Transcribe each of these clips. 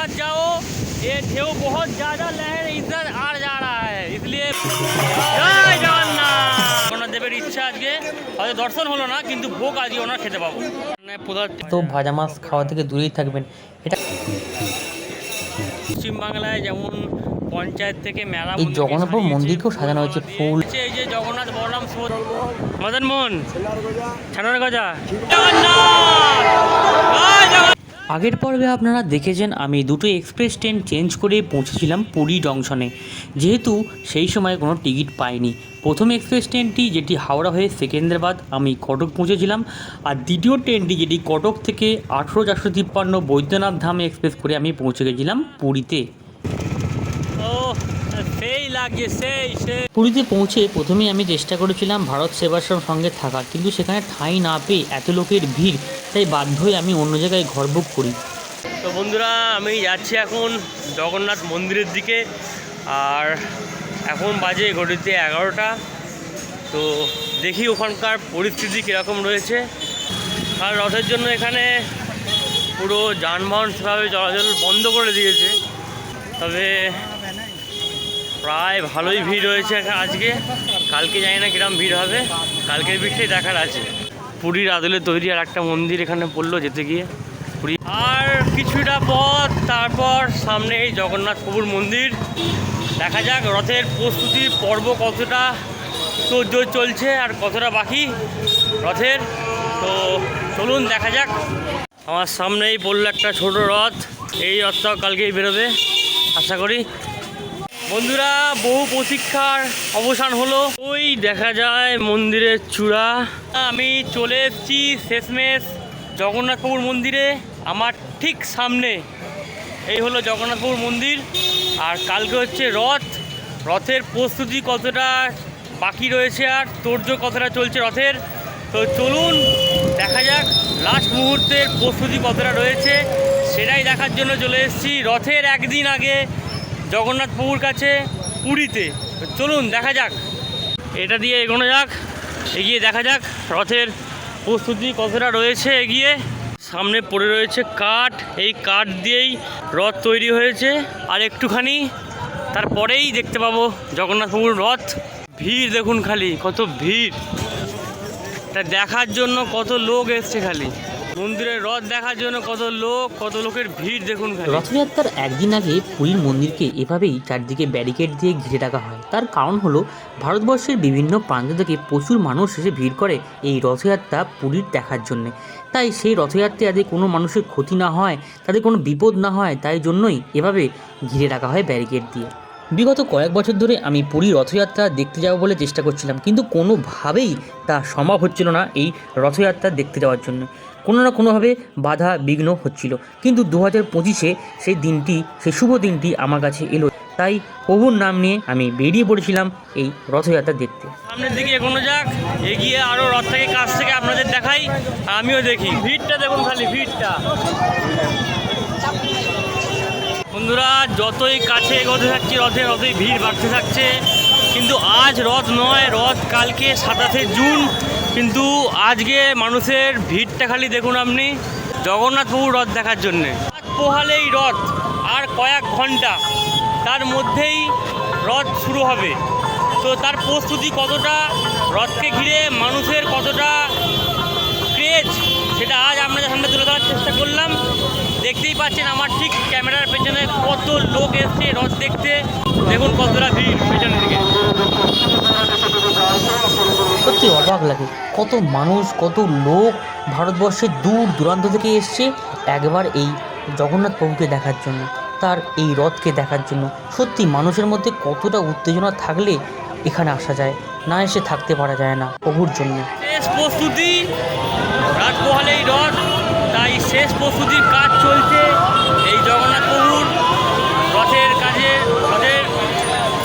मत जाओ ये ढेउ बहुत ज्यादा लहर इधर आ जा रहा है इसलिए জয় জগন্নাথ জগন্নাথ দেবের ইচ্ছা আজকে হয়তো দর্শন হলো না কিন্তু ভোগ আজকে ওনার খেতে পাবো মানে প্রধান তো ভাজা মাছ খাওয়া থেকে দূরেই থাকবেন এটা পশ্চিমবাংলায় যেমন পঞ্চায়েত থেকে মেলা এই মন্দিরকে জগন্নাথপুর সাজিয়েছে, মন্দিরকেও সাজানো হয়েছে ফুল। হচ্ছে এই যে জগন্নাথ বলরাম সুভদ্রা মদন মোহন ছানার গজা জগন্নাথ জয় জগন্নাথ আগের পর্বে আপনারা দেখেছেন আমি দুটো এক্সপ্রেস ট্রেন চেঞ্জ করে পৌঁছেছিলাম পুরী জংশনে। যেহেতু সেই সময় কোনো টিকিট পাইনি। প্রথম এক্সপ্রেস ট্রেনটি যেটি হাওড়া হয়ে সেকেন্দ্রাবাদ আমি কটক পৌঁছেছিলাম আর দ্বিতীয় ট্রেনটি যেটি কটক থেকে আঠেরো চারশো তিপ্পান্ন বৈদ্যনাথ ধাম এক্সপ্রেস করে আমি পৌঁছে গেছিলাম পুরীতে। পুরীতে পৌঁছে প্রথমেই আমি চেষ্টা করেছিলাম ভারত সেবাশ্রম সঙ্গে থাকার কিন্তু সেখানে ঠাঁই না পেয়ে এত লোকের ভিড় তাই বাধ্য হয়ে আমি অন্য জায়গায় ঘর বুক করি। তো বন্ধুরা, আমি যাচ্ছি এখন জগন্নাথ মন্দিরের দিকে। আর এখন বাজে ঘড়িতে এগারোটা। তো দেখি ওখানকার পরিস্থিতি কীরকম রয়েছে। আর রথের জন্য এখানে পুরো যানবাহন সেভাবে চলাচল বন্ধ করে দিয়েছে। তবে প্রায় ভালোই ভিড় রয়েছে আজকে। কালকে জানি না কিরম ভিড় হবে। কালকের ভিড়টাই দেখার আছে। পুরীর আদলে তৈরি আর একটা মন্দির এখানে পড়ল যেতে গিয়ে। পুরী আর কিছুটা পথ, তারপর সামনে এই জগন্নাথ প্রভুর মন্দির। দেখা যাক রথের প্রস্তুতি পর্ব কতটা তোর চলছে আর কতটা বাকি রথের। তো চলুন দেখা যাক। আমার সামনেই পড়ল একটা ছোট রথ, এই রথটাও কালকেই বেরোবে, আশা করি। বন্ধুরা, বহু প্রতীক্ষার অবসান হলো। ওই দেখা যায় মন্দিরের চূড়া। আমি চলে এসেছি শেষমেশ জগন্নাথ প্রভুর মন্দিরে, আমার ঠিক সামনে। এই হলো জগন্নাথ প্রভুর মন্দির। আর কালকে হচ্ছে রথ। রথের প্রস্তুতি কতটা বাকি রয়েছে আর তোর্য কতটা চলছে রথের? তো চলুন, দেখা যাক লাস্ট মুহূর্তের প্রস্তুতি কতটা রয়েছে। সেটাই দেখার জন্য চলে এসেছি। রথের একদিন আগে জগন্নাথ প্রভুর কাছে পুরীতে। চলুন, দেখা যাক। এটা দিয়ে এগোনো যাক, এগিয়ে দেখা যাক রথের প্রস্তুতি কতটা রয়েছে এগিয়ে। সামনে পড়ে রয়েছে কাঠ, এই কাঠ দিয়েই রথ তৈরি হয়েছে। আর একটুখানি তারপরেই দেখতে পাবো জগন্নাথ প্রভুর রথ। ভিড় দেখুন খালি, কত ভিড়। তা দেখার জন্য কত লোক এসছে খালি। মন্দিরের রথ দেখার জন্য কত লোক, কত লোকের ভিড় দেখুন রথযাত্রার একদিন আগে পুরীর মন্দিরকে এভাবেই চারদিকে ব্যারিকেড দিয়ে ঘিরে রাখা হয়। তার কারণ হলো, ভারতবর্ষের বিভিন্ন প্রান্ত থেকে প্রচুর মানুষ এসে ভিড় করে এই রথযাত্রা পুরীর দেখার জন্য। তাই সেই রথযাত্রায় যাতে কোনো মানুষের ক্ষতি না হয় তাদের কোনো বিপদ না হয়, তাই জন্যই এভাবে ঘিরে রাখা হয় ব্যারিকেড দিয়ে। বিগত কয়েক বছর ধরে আমি পুরী রথযাত্রা দেখতে যাব বলে চেষ্টা করছিলাম, কিন্তু কোনোভাবেই তা সম্ভব হচ্ছিল না এই রথযাত্রা দেখতে যাওয়ার জন্য। কোনো না কোনোভাবে বাধা বিঘ্ন হচ্ছিল। কিন্তু দু হাজার পঁচিশে সেই দিনটি, সেই শুভ দিনটি আমার কাছে এলো। তাই প্রভুর নাম নিয়ে আমি বেরিয়ে পড়েছিলাম এই রথযাত্রা দেখতে। সামনের দিকে এগোনো যাক, এগিয়ে আরও রথটাকে কাছ থেকে আপনাদের দেখাই আমিও দেখি। ভিড়টা দেখুন খালি, ভিড়টা। বন্ধুরা, যতই কাছে এগোতে থাকছি, রথে ততই ভিড় বাড়তে থাকছে। কিন্তু আজ রথ নয়, রথ কালকে সাতাশে জুন। কিন্তু আজকে মানুষের ভিড়টা খালি দেখুন আপনি জগন্নাথ প্রভুর রথ দেখার জন্যে। পোহালেই রথ, আর কয়েক ঘণ্টা তার মধ্যেই রথ শুরু হবে। তো তার প্রস্তুতি কতটা, রথকে ঘিরে মানুষের কতটা ক্রেজ সেটা আজ আপনাদের সামনে তুলে ধরার চেষ্টা করলাম। দেখতেই পাচ্ছেন আমার ঠিক ক্যামেরার পেছনে কত লোক এসছে রথ দেখতে। দেখুন কতটা ভিড় পেছনের দিকে। সত্যি অবাক লাগে কত মানুষ কত লোক ভারতবর্ষের দূর দূরান্ত থেকে এসছে একবার এই জগন্নাথ প্রভুকে দেখার জন্য তার এই রথকে দেখার জন্য। সত্যি মানুষের মধ্যে কতটা উত্তেজনা থাকলে এখানে আসা যায় না এসে থাকতে পারা যায় না প্রভুর জন্য। প্রস্তুতি রাত এই রথ। তাই শেষ প্রস্তুতির কাজ চলছে। এই জগন্নাথ প্রভুর রথের কাজে, রথের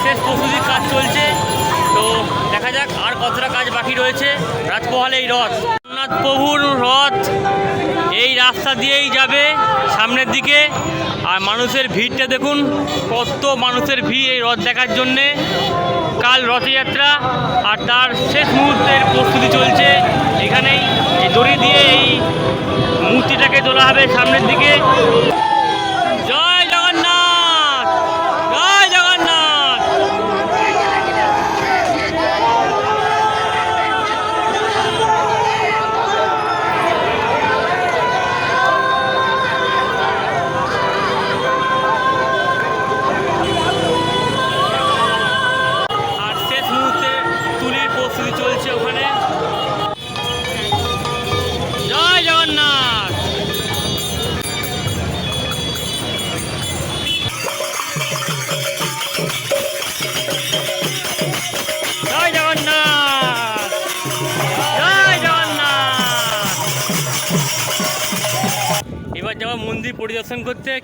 শেষ প্রস্তুতির কাজ চলছে। তো দেখা যাক আর কতটা কাজ বাকি রয়েছে রাত এই রথ। জগন্নাথ প্রভুর রথ এই রাস্তা দিয়েই যাবে সামনের দিকে। আর মানুষের ভিড়টা দেখুন, কত মানুষের ভিড় এই রথ দেখার জন্যে। কাল রথযাত্রা আর তার শেষ মুহূর্তের প্রস্তুতি চলছে। এখানেই দড়ি দিয়ে এই মূর্তিটাকে তোলা হবে সামনের দিকে।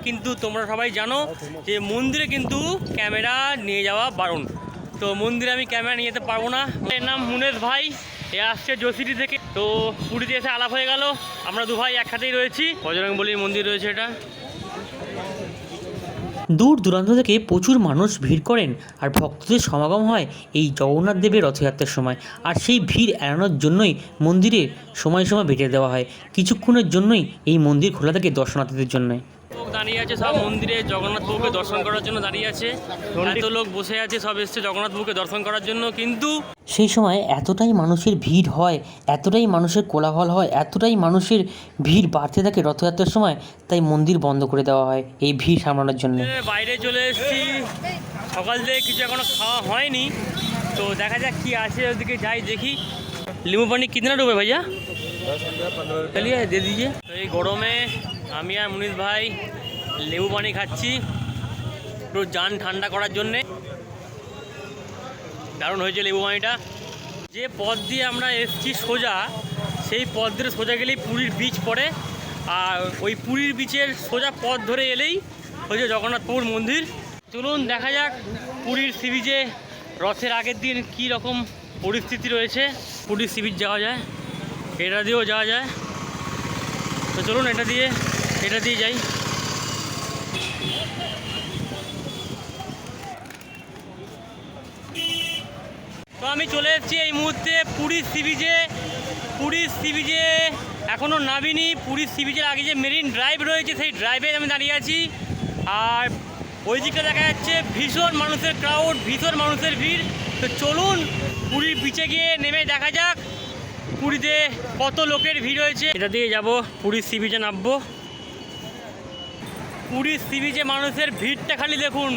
কিন্তু তোমরা সবাই জানো যে মন্দিরে কিন্তু ক্যামেরা নিয়ে যাওয়া বারণ। তো মন্দিরে আমি ক্যামেরা নিয়ে যেতে পারব না। এর নাম মুনেশ ভাই, এ আসছে জোসিটি থেকে। তো পুরীতে এসে আলাপ হয়ে গেল। আমরা দু ভাই একসাথেই রয়েছি। বজরং বলির মন্দির রয়েছে এটা। দূর দূরান্ত থেকে প্রচুর মানুষ ভিড় করেন আর ভক্তদের সমাগম হয় এই জগন্নাথ দেবের রথযাত্রার সময়। আর সেই ভিড় এড়ানোর জন্যই মন্দিরে সময় সময় বেঁধে দেওয়া হয়। কিছুক্ষণের জন্যই এই মন্দির খোলা থাকে দর্শনার্থীদের জন্য লোক দাঁড়িয়ে আছে সব মন্দিরে জগন্নাথ প্রভুকে দর্শন করার জন্য দাঁড়িয়ে আছে। এত লোক বসে আছে সব এসছে জগন্নাথ প্রভুকে দর্শন করার জন্য কিন্তু সেই সময় এতটাই মানুষের ভিড় হয় এতটাই মানুষের কোলাহল হয় এতটাই মানুষের ভিড় বাড়তে থাকে রথযাত্রার সময় তাই মন্দির বন্ধ করে দেওয়া হয় এই ভিড় সামলানোর জন্য। বাইরে চলে এসেছি। সকাল থেকে কিছু এখনও খাওয়া হয়নি। তো দেখা যাক কি আছে ওদিকে যাই দেখি। লিমু পানি কিতনা ডুবে ভাইয়া? চলিয়ে দে দিজিয়ে তো এই গরমে আমি আর মুনিশ ভাই লেবু পানি খাচ্ছি। একটু যান ঠান্ডা করার জন্যে। দারুণ হয়েছে লেবু পানিটা। যে পথ দিয়ে আমরা এসছি সোজা, সেই পথ ধরে সোজা গেলেই পুরীর বীচ পড়ে। আর ওই পুরীর বিচের সোজা পথ ধরে এলেই হয়েছে জগন্নাথপুর মন্দির। চলুন দেখা যাক পুরীর সি বিচে রথের আগের দিন কী রকম পরিস্থিতি রয়েছে। পুরীর সি বিচ যাওয়া যায়, এটা দিয়েও যাওয়া যায়। তো চলুন এটা দিয়ে এটা দিয়ে যাই। তো আমি চলে এসেছি এই মুহূর্তে পুরীর সি বিচে পুরীর সি বিচে এখনও নামিনি। পুরীর সি বিচের আগে যে মেরিন ড্রাইভ রয়েছে, সেই ড্রাইভে আমি দাঁড়িয়ে আছি। আর ওই দিকটা দেখা যাচ্ছে, ভীষণ মানুষের ক্রাউড ভীষণ মানুষের ভিড়। তো চলুন পুরীর বিচে গিয়ে নেমে দেখা যাক, পুরীতে কত লোকের ভিড় হয়েছে। এটা দিয়ে যাব পুরীর সি বিচে নামবো। পুরীর সি বিচে মানুষের ভিড়টা খালি দেখুন।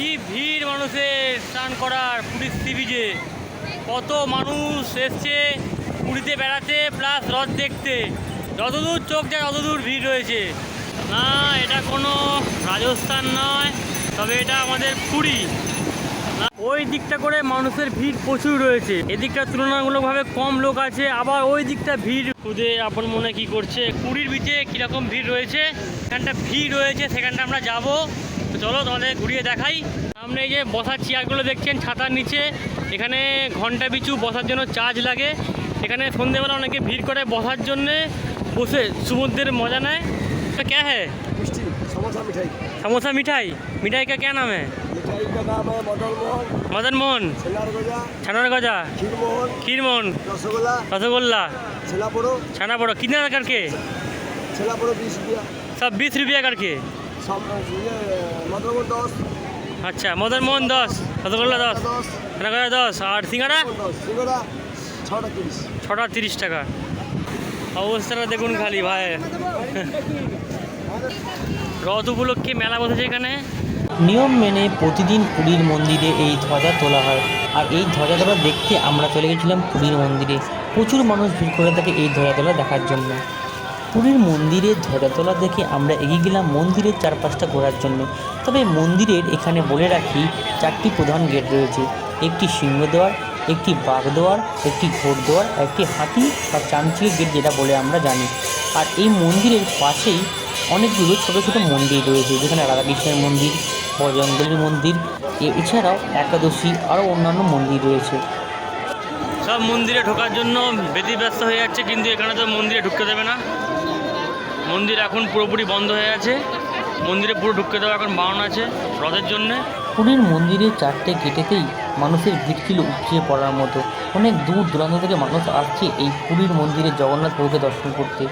কি ভিড় মানুষের স্নান করার পুরীর সি কত মানুষ এসছে, পুরীতে বেড়াতে প্লাস রথ দেখতে। যতদূর চোখ যায়, ততদূর ভিড় রয়েছে। না, এটা কোনো রাজস্থান নয়, তবে এটা আমাদের পুরী। ওই দিকটা করে মানুষের ভিড় প্রচুর রয়েছে। এদিকটা তুলনামূলকভাবে কম লোক আছে, আবার ওই দিকটা ভিড়। খুদে, আপন মনে কি করছে? পুরীর বিচে কীরকম ভিড় রয়েছে? এখানটা ভিড় রয়েছে, সেখানটা আমরা যাব। তো চলো তোমাদের ঘুরিয়ে দেখাই সামনে এই যে বসার চেয়ারগুলো দেখছেন ছাতার নিচে এখানে ঘন্টা পিছু বসার জন্য চার্জ লাগে এখানে সন্ধেবেলা অনেকে ভিড় করে বসার জন্যে বসে সমুদ্রের মজা নেয় তো ক্যা হ্যাঁ मिष्टी समोसा मिठाई समोसा मिठाई मिठाई का क्या नाम है मिठाई का नाम है मदन मोहन मदन मोहन छेलार गजा ছানার গজা खीर मोहन ক্ষীরমোহন रसगोल्ला रसगुल्ला छेला पोड़ो छाना पड़ो कितना करके छेला पोड़ो बीस रुपया सब बीस रुपया करके सम আচ্ছা মদন মোহন দশ রসগোল্লা দশ। রানাগোলা দশ আর সিঙ্গারা ছটা তিরিশ। ছটা তিরিশ টাকা। অবস্থাটা দেখুন খালি ভাই। রথ উপলক্ষে মেলা বসেছে এখানে। নিয়ম মেনে প্রতিদিন পুরীর মন্দিরে এই ধ্বজা তোলা হয়। আর এই ধ্বজা তোলা দেখতে আমরা চলে গেছিলাম পুরীর মন্দিরে। প্রচুর মানুষ ভিড় করে থাকে এই ধ্বজা তোলা দেখার জন্য। পুরীর মন্দিরের ধ্বজা তোলা দেখে আমরা এগিয়ে গেলাম মন্দিরের চারপাশটা ঘোরার জন্য। তবে মন্দিরের এখানে বলে রাখি চারটি প্রধান গেট রয়েছে। একটি সিংহদ্বার, একটি বাগদোয়ার একটি ঘোড়দোয়ার আর একটি হাতি বা চামচিকে গেট যেটা বলে আমরা জানি। আর এই মন্দিরের পাশেই অনেকগুলো ছোট ছোট মন্দির রয়েছে, যেখানে রাধাকৃষ্ণের মন্দির বজরঙ্গলির মন্দির এছাড়াও একাদশী আরও অন্যান্য মন্দির রয়েছে। সব মন্দিরে ঢোকার জন্য ব্যতিব্যস্ত হয়ে যাচ্ছে, কিন্তু এখানে তো মন্দিরে ঢুকতে দেবে না। মন্দির এখন পুরোপুরি বন্ধ হয়ে আছে মন্দিরে পুরো ঢুকতে দেওয়া এখন বারণ আছে রথের জন্যে। পুরীর মন্দিরের চারটে গেটেতেই মানুষের ভিড় ছিল উপচিয়ে পড়ার মতো। অনেক দূর দূরান্ত থেকে মানুষ আসছে এই পুরীর মন্দিরে জগন্নাথ প্রভুকে দর্শন করতে।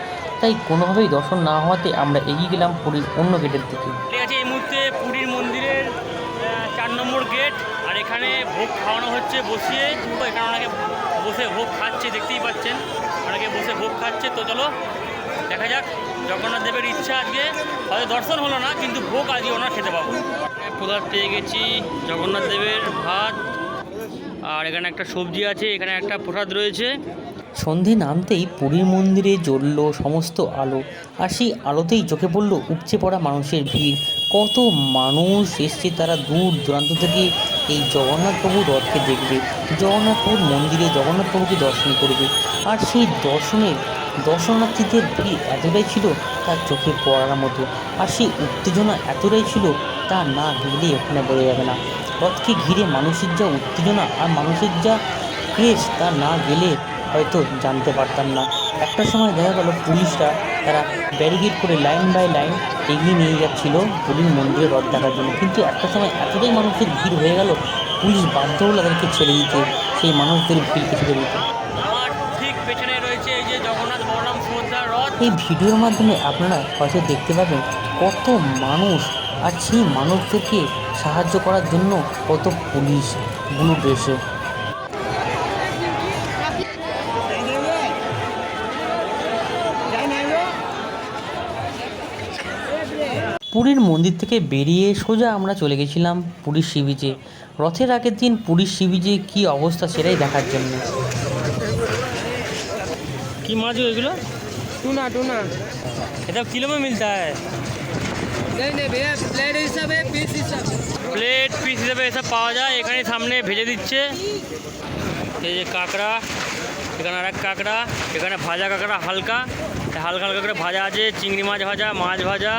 তাই কোনোভাবেই দর্শন না হওয়াতে আমরা এগিয়ে গেলাম পুরীর অন্য গেটের দিকে। ঠিক আছে এই মুহূর্তে পুরীর মন্দিরের চার নম্বর গেট আর এখানে ভোগ খাওয়ানো হচ্ছে বসিয়ে। এখানে অনেকে বসে ভোগ খাচ্ছে দেখতেই পাচ্ছেন। অনেকে বসে ভোগ খাচ্ছে। তো চলো দেখা যাক। জগন্নাথ দেবের ইচ্ছা আজকে হয়তো দর্শন হলো না কিন্তু ভোগ আজকে ওনার খেতে পাবো। প্রদার পেয়ে গেছি জগন্নাথ দেবের ভাত আর এখানে একটা সবজি আছে এখানে একটা প্রসাদ রয়েছে। সন্ধে নামতেই পুরীর মন্দিরে জ্বললো সমস্ত আলো আর সেই আলোতেই চোখে পড়ল উপচে পড়া মানুষের ভিড়। কত মানুষ এসছে তারা দূর দূরান্ত থেকে এই জগন্নাথ প্রভুর রথকে দেখবে। জগন্নাথ প্রভুর মন্দিরে জগন্নাথ প্রভুকে দর্শন করবে আর সেই দর্শনের দর্শনার্থীদের ভিড় এতটাই ছিল তার চোখে পড়ার মতো আর সেই উত্তেজনা এতটাই ছিল তা না গেলেই ওখানে বোঝা যাবে না। রথকে ঘিরে মানুষের যা উত্তেজনা আর মানুষের যা ক্রেজ তা না গেলে হয়তো জানতে পারতাম না। একটা সময় দেখা গেল পুলিশরা তারা ব্যারিকেড করে লাইন বাই লাইন এগিয়ে নিয়ে যাচ্ছিল পুরীর মন্দিরে রথ দেখার জন্য। কিন্তু একটা সময় এতটাই মানুষের ভিড় হয়ে গেল, পুলিশ বাধ্য হলো তাদেরকে ছেড়ে দিতে, সেই মানুষদের ভিড়কে ছেড়ে দিতে। এই ভিডিওর মাধ্যমে আপনারা হয়তো দেখতে পাবেন কত মানুষ আর সেই মানুষদেরকে সাহায্য করার জন্য কত পুলিশ ব্লু ড্রেসে পুরীর মন্দির থেকে বেরিয়ে সোজা আমরা চলে গেছিলাম পুরীর সি বিচে। রথের আগের দিন পুরীর সি বিচে কী অবস্থা সেটাই দেখার জন্য। কি মাছ এগুলো टूना टूना এটা কিলো में मिलता है नहीं नहीं भैया प्लेट हिसाब है पीस हिसाब প্লেট পিস হিসেবে এসব পাওয়া যায় এখানে সামনে ভেজে দিচ্ছে এই যে কাঁকড়া এখানে আর এক কাঁকড়া এখানে ভাজা কাঁকড়া হালকা হালকা হালকা করে ভাজা আছে চিংড়ি মাছ ভাজা মাছ ভাজা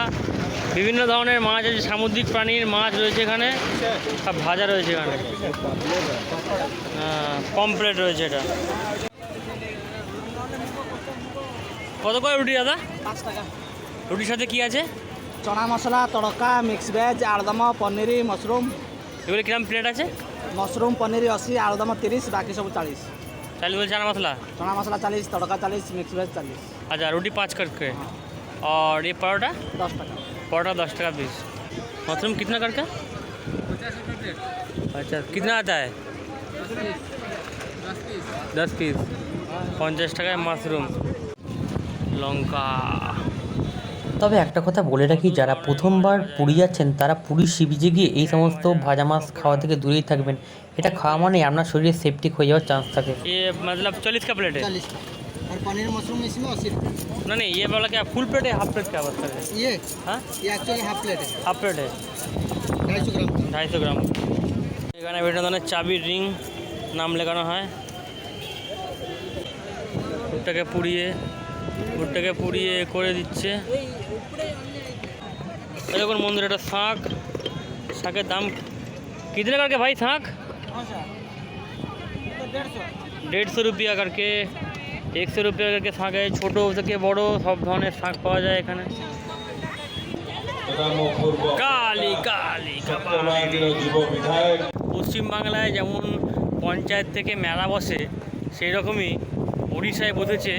বিভিন্ন ধরনের মাছ আছে সামুদ্রিক প্রাণীর মাছ রয়েছে এখানে সব ভাজা রয়েছে এখানে হ্যাঁ কমপ্লেট রয়েছে এটা কত করে রুটি দাদা पाँच टका রুটির সাথে কি আছে चना मसला तड़का मिक्स भेज आलुदम पनीर मशरूम এগুলো কিরম প্লেট আছে मशरूम पनीर अशी आलुदम तीस बाकी सब चालीस চাল বলছে চানা মশলা चना मसला चालीस तड़का चालीस मिक्स भेज चालीस अच्छा रोटी पाँच करके और ये परोठा दस टका परोठा दस टका पीस मशरूम कितना करके अच्छा कितना आता है दस पीस পঞ্চাশ টাকায় মাশরুম লঙ্কা তবে একটা কথা বলে রাখি যারা প্রথমবার পুরী যাচ্ছেন তারা পুরীর সিবিজে গিয়ে এই সমস্ত ভাজা মাছ খাওয়া থেকে দূরেই থাকবেন এটা খাওয়া মানে আপনার শরীরে সেপটিক হয়ে যাওয়ার চান্স থাকে ये मतलब चालीस का प्लेट है चालीस और पनीर मशरूम इसमें अस्सी ना नहीं ये वाला क्या फुल प्लेट है हाफ प्लेट क्या बता है ये हाँ ये एक्चुअली हाफ प्लेट है हाफ प्लेट है ढाई सौ ग्राम ढाई सौ ग्राम এখানে বিভিন্ন ধরনের চাবি রিং নাম লেখানো হয় ভুট্টাকে পুড়িয়ে ভুট্টাকে পুড়িয়ে করে দিচ্ছে এই দেখুন মন্দিরে একটা শাঁখ শাঁখের দাম कितने करके भाई শাঁখ দেড় শো রুপিয়া করকে একশো রুপিয়া করকে শাঁখ আছে ছোটো থেকে বড় সব ধরনের শাঁখ পাওয়া যায় এখানে কালি কালি কালি পশ্চিমবাংলায় যেমন পঞ্চায়েত থেকে মেলা বসে সেই রকমই উড়িষ্যায় বসেছে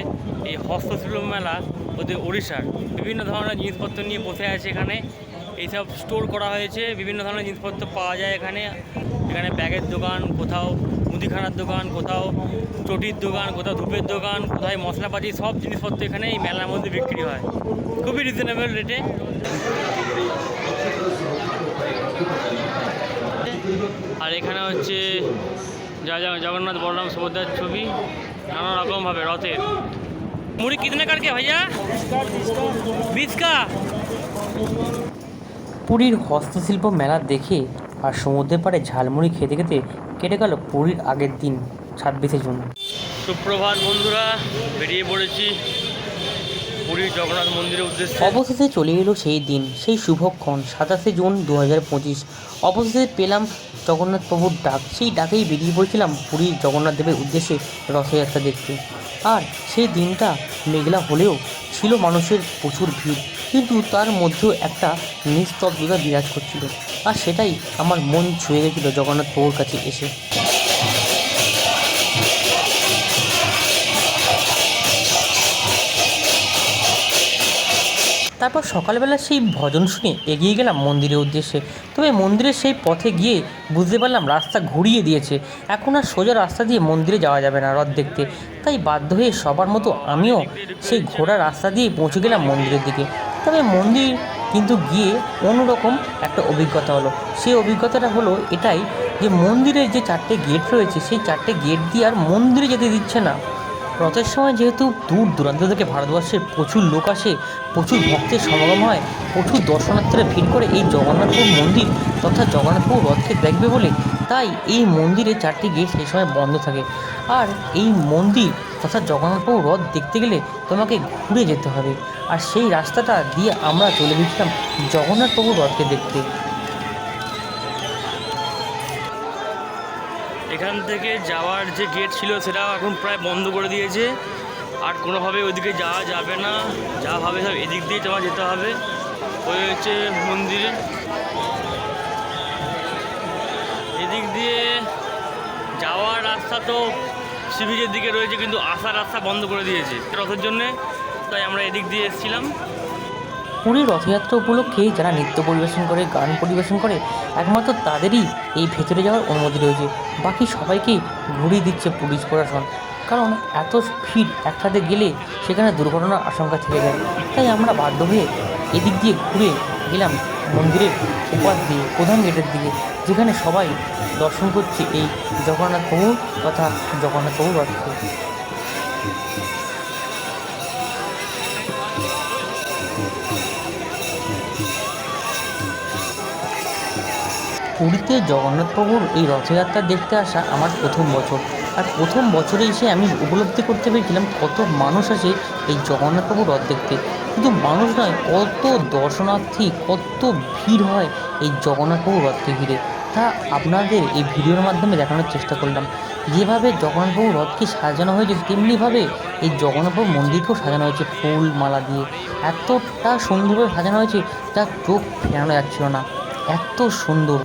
এই হস্তশিল্প মেলা ওদের উড়িষ্যার বিভিন্ন ধরনের জিনিসপত্র নিয়ে বসে আছে এখানে। এইসব স্টোর করা হয়েছে, বিভিন্ন ধরনের জিনিসপত্র পাওয়া যায় এখানে। এখানে ব্যাগের দোকান, কোথাও মুদিখানার দোকান, কোথাও চটির দোকান, কোথাও ধূপের দোকান, কোথায় মশলাপাতি, সব জিনিসপত্র এখানে এই মেলার মধ্যে বিক্রি হয়। খুবই রিজনেবল রেটে আর এখানে হচ্ছে যা জগন্নাথ বলরাম সুভদ্রার ছবি, নানা রকমভাবে রথের। মুড়ি কিতনে কারকে ভাইয়া বিশ কা পুরীর হস্তশিল্প মেলা দেখে আর সমুদ্রের পাড়ে ঝালমুড়ি খেতে খেতে কেটে গেল পুরীর আগের দিন ছাব্বিশে জুন। সুপ্রভাত বন্ধুরা বেরিয়ে পড়েছি পুরীর জগন্নাথ মন্দিরের উদ্দেশ্যে। অবশেষে চলে এলো সেই দিন সেই শুভক্ষণ সাতাশে জুন দু হাজার পঁচিশ। অবশেষে পেলাম জগন্নাথ প্রভুর ডাক, সেই ডাকেই বেরিয়ে পড়েছিলাম পুরীর জগন্নাথ দেবের উদ্দেশ্যে রথযাত্রা দেখতে। আর সেই দিনটা মেঘলা হলেও ছিল মানুষের প্রচুর ভিড়, কিন্তু তার মধ্যেও একটা নিস্তব্ধতা বিরাজ করছিল। আর সেটাই আমার মন ছুঁয়ে গেছিল জগন্নাথ প্রভুর কাছে এসে। তারপর সকালবেলা সেই ভজন শুনে এগিয়ে গেলাম মন্দিরের উদ্দেশ্যে। তবে মন্দিরের সেই পথে গিয়ে বুঝতে পারলাম রাস্তা ঘুরিয়ে দিয়েছে। এখন আর সোজা রাস্তা দিয়ে মন্দিরে যাওয়া যাবে না রথ দেখতে। তাই বাধ্য হয়ে সবার মতো আমিও সেই ঘোড়া রাস্তা দিয়ে পৌঁছে গেলাম মন্দিরের দিকে। তবে মন্দির কিন্তু গিয়ে অন্যরকম একটা অভিজ্ঞতা হলো। সেই অভিজ্ঞতাটা হলো এটাই যে মন্দিরের যে চারটে গেট রয়েছে, সেই চারটে গেট দিয়ে আর মন্দিরে যেতে দিচ্ছে না। রথের সময় যেহেতু দূর দূরান্ত থেকে ভারতবর্ষের প্রচুর লোক আসে, প্রচুর ভক্তের সমাগম হয়, প্রচুর দর্শনার্থীরা ভিড় করে এই জগন্নাথপুর মন্দির তথা জগন্নাথপুর রথকে দেখবে বলে তাই এই মন্দিরে চারটি গেট সেই সময় বন্ধ থাকে। আর এই মন্দির তথা জগন্নাথপুর রথ দেখতে গেলে তোমাকে ঘুরে যেতে হবে। আর সেই রাস্তাটা দিয়ে আমরা চলে গেছিলাম জগন্নাথবাবু রথকে দেখতে। এখান থেকে যাওয়ার যে গেট ছিল সেটা এখন প্রায় বন্ধ করে দিয়েছে। আর কোনোভাবে ওইদিকে যাওয়া যাবে না। যা হবে সব এদিক দিয়ে তোমার যেতে হবে। ওই হচ্ছে মন্দিরে। এদিক দিয়ে যাওয়ার রাস্তা তো সিভিজের দিকে রয়েছে, কিন্তু আসার রাস্তা বন্ধ করে দিয়েছে। রথের জন্যে, তাই আমরা এদিক দিয়ে এসেছিলাম। পুরী রথযাত্রা উপলক্ষে যারা নৃত্য পরিবেশন করে, গান পরিবেশন করে, একমাত্র তাদেরই এই ভেতরে যাওয়ার অনুমতি রয়েছে। বাকি সবাইকেই ঘুরিয়ে দিচ্ছে পুলিশ প্রশাসন। কারণ এত ভিড় একসাথে গেলে সেখানে দুর্ঘটনার আশঙ্কা থেকে যায়। তাই আমরা বাধ্য হয়ে এদিক দিয়ে ঘুরে গেলাম মন্দিরের উপাস দিয়ে, প্রধান গেটের দিকে, যেখানে সবাই দর্শন করছে এই জগন্নাথ প্রভু তথা জগন্নাথ প্রভু রথকে। পুরীতে জগন্নাথপ্রভুর এই রথযাত্রা দেখতে আসা আমার প্রথম বছর। আর প্রথম বছরে এসে আমি উপলব্ধি করতে পেরেছিলাম কত মানুষ আসে এই জগন্নাথ জগন্নাথপ্রভুর রথ দেখতে। শুধু মানুষ নয়, কত দর্শনার্থী, কত ভিড় হয় এই জগন্নাথপ্রভুর রথকে ঘিরে। তা আপনাদের এই ভিডিওর মাধ্যমে দেখানোর চেষ্টা করলাম। যেভাবে জগন্নাথপ্রভুর রথকে সাজানো হয়েছে, তেমনিভাবে এই জগন্নাথপ্রভু মন্দিরকেও সাজানো হয়েছে ফুল মালা দিয়ে। এতটা সুন্দরভাবে সাজানো হয়েছে যা চোখ ফেরানো যাচ্ছিল না। এত সুন্দর।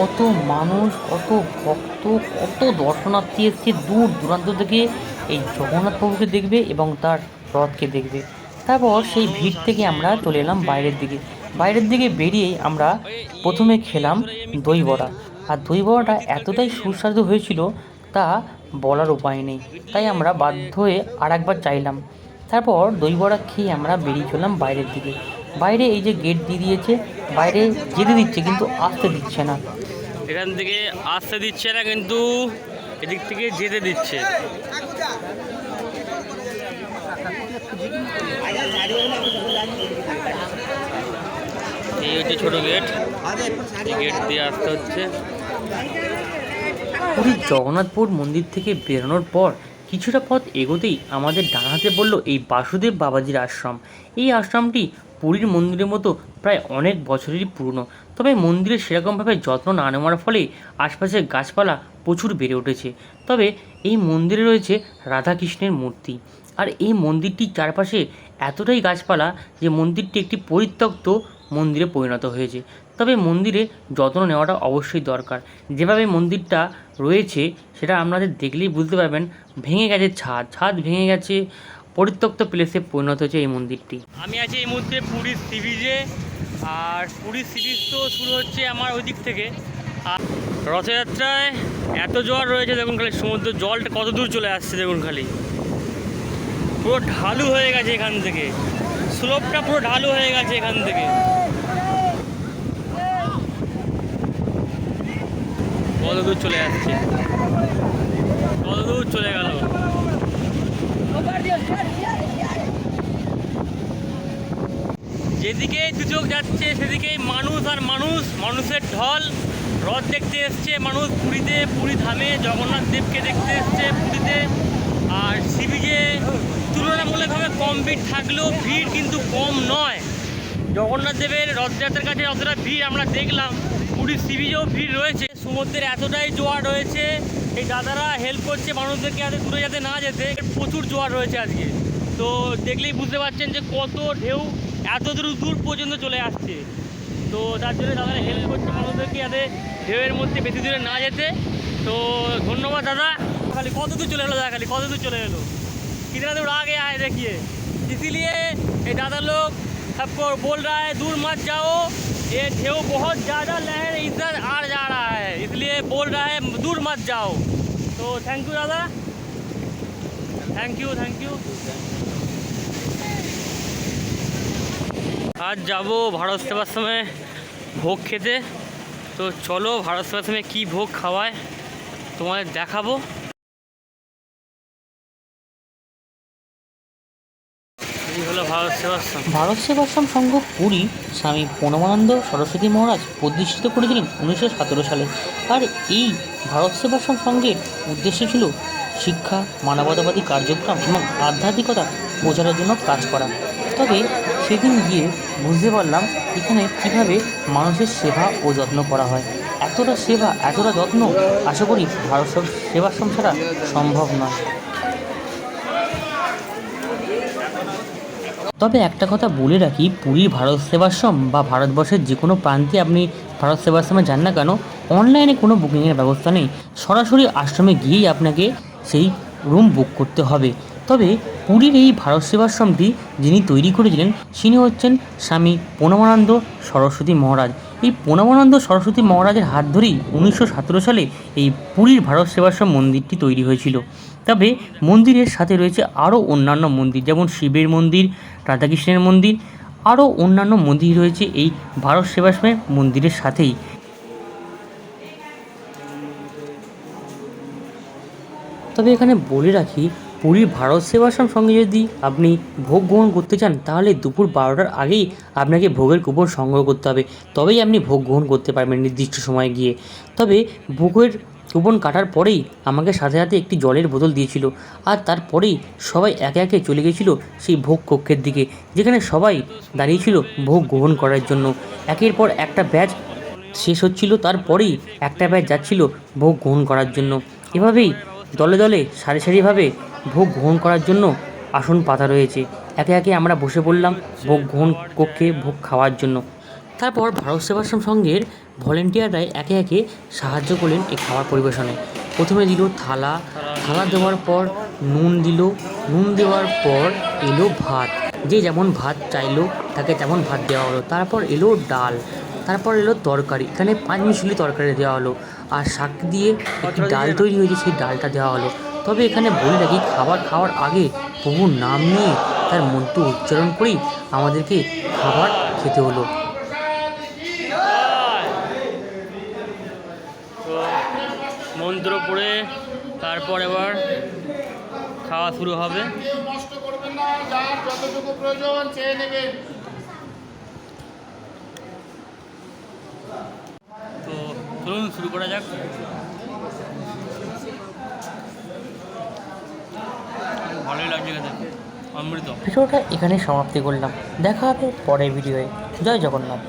কত মানুষ, কত ভক্ত, কত দর্শনার্থী এসছে দূর দূরান্ত থেকে। এই জগন্নাথ প্রভুকে দেখবে এবং তার রথকে দেখবে। তারপর সেই ভিড় থেকে আমরা চলে এলাম বাইরের দিকে। বাইরের দিকে বেরিয়ে আমরা প্রথমে খেলাম দই বড়া আর দই বড়াটা এতটাই সুস্বাদু হয়েছিল তা বলার উপায় নেই। তাই আমরা বাধ্য হয়ে আর একবার চাইলাম। তারপর দই বড়া খেয়ে আমরা বেরিয়ে চললাম বাইরের দিকে। বাইরে এই যে গেট দিয়ে দিয়েছে বাইরে যেতে দিচ্ছে কিন্তু আসতে দিচ্ছে না। এখান থেকে আসতে দিচ্ছে না কিন্তু এদিক থেকে যেতে দিচ্ছে। এই হচ্ছে ছোট গেট। এই গেট দিয়ে আসতে হচ্ছে। পুরীর জগন্নাথপুর মন্দির থেকে বেরোনোর পর কিছুটা পথ এগোতেই আমাদের ডানাতে পড়ল এই বাসুদেব বাবাজির আশ্রম। এই আশ্রমটি পুরীর মন্দিরের মতো প্রায় অনেক বছরেরই পুরনো। তবে মন্দিরে সেরকমভাবে যত্ন না নেওয়ার ফলে আশপাশের গাছপালা প্রচুর বেড়ে উঠেছে। তবে এই মন্দিরে রয়েছে রাধাকৃষ্ণের মূর্তি। আর এই মন্দিরটির চারপাশে এতটাই গাছপালা যে মন্দিরটি একটি পরিত্যক্ত মন্দিরে পরিণত হয়েছে। তবে মন্দিরে যত্ন নেওয়াটা অবশ্যই দরকার। যেভাবে মন্দিরটা রয়েছে, সেটা আপনাদের দেখলেই বুঝতে পারবেন। ভেঙে গেছে ছাদ ছাদ ভেঙে গেছে পরিত্যক্ত প্লেসে পরিণত হয়েছে এই মন্দিরটি। আমি আছি এই মুহূর্তে পুরীর সি বিচে আর পুরীর সি বিচ তো শুরু হচ্ছে আমার ওই দিক থেকে। আর রথযাত্রায় এত জল রয়েছে দেখুন খালি, সমুদ্র জলটা কত দূর চলে আসছে দেখুন খালি। পুরো ঢালু হয়ে গেছে এখান থেকে। স্লোপটা পুরো ঢালু হয়ে গেছে এখান থেকে। কত দূর চলে আসছে? কত দূর চলে গেল? যেদিকে দু চোখ যাচ্ছে, সেদিকেই মানুষ আর মানুষ, মানুষের ঢল। রথ দেখতে এসছে, মানুষ পুরীতে, পুরী ধামে, জগন্নাথ দেবকে দেখতে এসছে পুরীতে। আর সিবিজে তুলনামূলকভাবে কম ভিড় থাকলেও ভিড় কিন্তু কম নয়। জগন্নাথ দেবের রথযাত্রার কাছে অতটা ভিড় আমরা দেখলাম, পুরীর সিবিজেও ভিড় রয়েছে। সমুদ্রের এতটাই জোয়ার রয়েছে এই দাদারা হেল্প করছে মানুষদেরকে যাতে দূরে যাতে না যেতে প্রচুর জোয়ার রয়েছে আজকে তো দেখলেই বুঝতে পারছেন যে কত ঢেউ এত দূর দূর পর্যন্ত চলে আসছে তো তার জন্য দাদারা হেল্প করছে মানুষদেরকে যাতে ঢেউয়ের মধ্যে বেশি দূরে না যেতে তো ধন্যবাদ দাদা খালি কত দূর চলে এলো দাদা খালি কত দূর চলে এলো कितना दूर आ गया है देखिए इसीलिए ये दादा लोग सबको बोल रहा है दूर मत जाओ ये ढेव बहुत ज़्यादा लहर इधर आ जा रहा है इसलिए बोल रहा है दूर मत जाओ तो थैंक यू दादा थैंक यू थैंक यू আজ যাবো ভারত সেবাশ্রমে ভোগ খেতে তো চলো ভারত সেবাশ্রমে কী ভোগ খাওয়ায় তোমাদের দেখাবো ভারত সেবাশ্রম। সংঘ পুরী স্বামী প্রণবানন্দ সরস্বতী মহারাজ প্রতিষ্ঠিত করেছিলেন উনিশশো সতেরো সালে। আর এই ভারত সেবাশ্রম সংঘের উদ্দেশ্য ছিল শিক্ষা, মানবতাবাদী কার্যক্রম এবং আধ্যাত্মিকতা প্রচারের জন্য কাজ করা। তবে সেদিন গিয়ে বুঝতে পারলাম এখানে কীভাবে মানুষের সেবা ও যত্ন করা হয়। এতটা সেবা, এতটা যত্ন আশা করি ভারত সেবাশ্রম ছাড়া সম্ভব নয়। তবে একটা কথা বলে রাখি পুরীর ভারত সেবাশ্রম বা ভারতবর্ষের যে কোনো প্রান্তে আপনি ভারত সেবাশ্রমে যান না কেন অনলাইনে কোনো বুকিংয়ের ব্যবস্থা নেই। সরাসরি আশ্রমে গিয়েই আপনাকে সেই রুম বুক করতে হবে। তবে পুরীর এই ভারত সেবাশ্রমটি যিনি তৈরি করেছিলেন, তিনি হচ্ছেন স্বামী প্রণবানন্দ সরস্বতী মহারাজ। এই প্রণবানন্দ সরস্বতী মহারাজের হাত ধরেই উনিশশো সতেরো সালে এই পুরীর ভারত সেবাশ্রম মন্দিরটি তৈরি হয়েছিল। তবে মন্দিরের সাথে রয়েছে আরও অন্যান্য মন্দির, যেমন শিবের মন্দির, রাধাকৃষ্ণের মন্দির, আরও অন্যান্য মন্দির রয়েছে এই ভারত সেবাশ্রমের মন্দিরের সাথেই। তবে এখানে বলে রাখি পুরীর ভারত সেবাশ্রম সঙ্গে যদি আপনি ভোগ গ্রহণ করতে চান, তাহলে দুপুর বারোটার আগেই আপনাকে ভোগের কুপন সংগ্রহ করতে হবে। তবেই আপনি ভোগ গ্রহণ করতে পারবেন নির্দিষ্ট সময়ে গিয়ে। তবে ভোগের কুপন কাটার পরেই আমাকে সাথে সাথে একটি জলের বোতল দিয়েছিল আর তারপরেই সবাই একে একে চলে গেছিল সেই ভোগ কক্ষের দিকে, যেখানে সবাই দাঁড়িয়েছিল ভোগ গ্রহণ করার জন্য। একের পর একটা ব্যাচ শেষ হচ্ছিল, তারপরেই একটা ব্যাচ যাচ্ছিল ভোগ গ্রহণ করার জন্য। এভাবেই দলে দলে, সারি সারিভাবে ভোগ গ্রহণ করার জন্য আসন পাতা রয়েছে। একে একে আমরা বসে পড়লাম ভোগ গ্রহণ কক্ষে ভোগ খাওয়ার জন্য। তারপর ভারত সেবাশ্রম সংঘের ভলেন্টিয়াররাই একে একে সাহায্য করলেন এই খাবার পরিবেশনে। প্রথমে দিল থালা থালা দেওয়ার পর নুন দিল, নুন দেওয়ার পর এলো ভাত। যে যেমন ভাত চাইলো, তাকে তেমন ভাত দেওয়া হলো। তারপর এলো ডাল, তারপর এলো তরকারি। এখানে পাঁচ মিশলি তরকারি দেওয়া হলো। আর শাক দিয়ে একটি ডাল তৈরি হয়েছে, সেই ডালটা দেওয়া হলো। তবে এখানে বলে রাখি, খাবার খাওয়ার আগে প্রভুর নাম নিয়ে তার মন্ত্র উচ্চারণ করেই আমাদেরকে খাবার খেতে হলো। মন্ত্র পড়ে তারপর এবার খাওয়া শুরু হবে। নষ্ট করবেন না যার যতটুকু প্রয়োজন চেয়ে নেবেন। তো চলুন শুরু করা যাক। ভালোই লাগছে খেতে অমৃত। ভিডিওটা এখানে সমাপ্তি করলাম। দেখা হবে পরের ভিডিওয়ে। জয় জগন্নাথ।